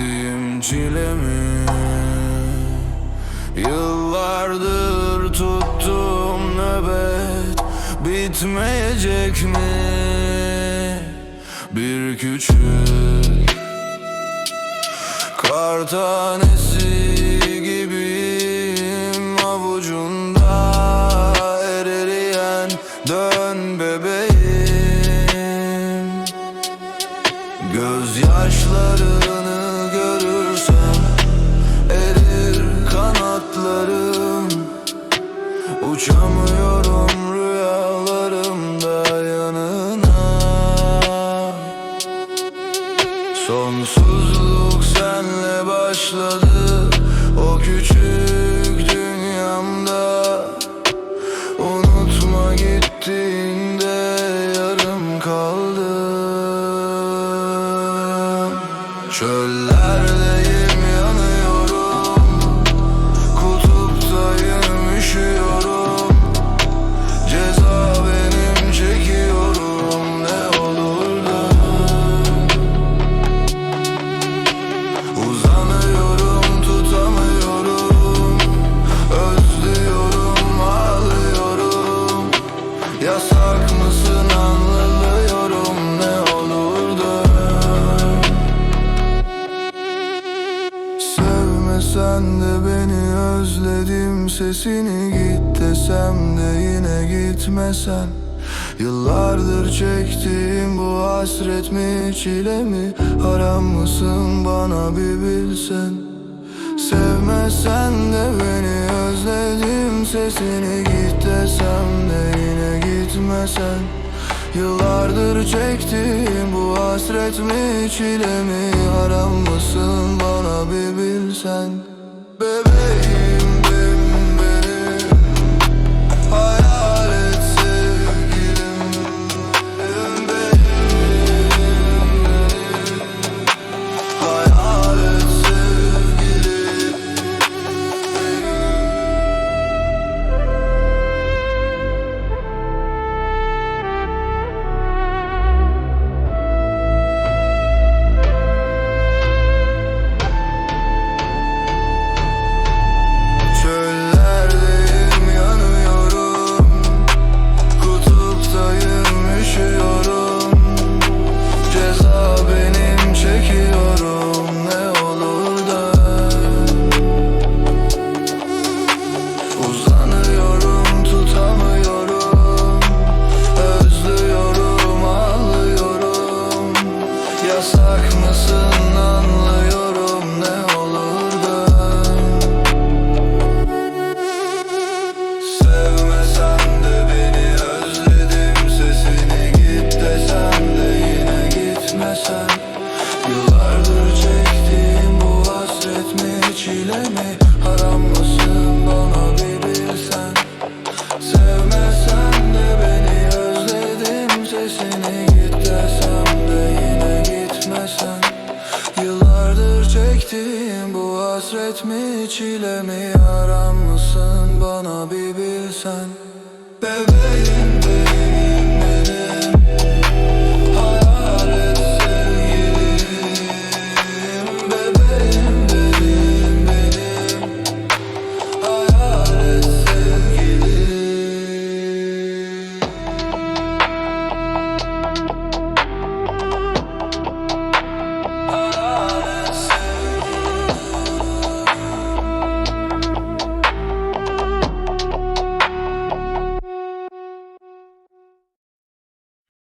Çektiğim çile mi? Yıllardır tuttum nöbet Bitmeyecek mi? Bir küçük Kar tanesi gibiyim. Avucunda eriyen dön bebeğim. Gözyaşlarını Çöllerdeyim Sevmesen de beni özledim sesini git desem de yine gitmesen. Yıllardır çektiğim bu hasret mi çile mi? Haram mısın bana bir bilsen? Sevmesen de beni özledim sesini git desem de yine gitmesen. Yıllardır çektiğim bu hasret mi çile mi? Haram mısın bana bir bilsen baby. çektiğim bu hasret mi çile mi? Yaran mısın? Bana bir bilsen. Bebeğim.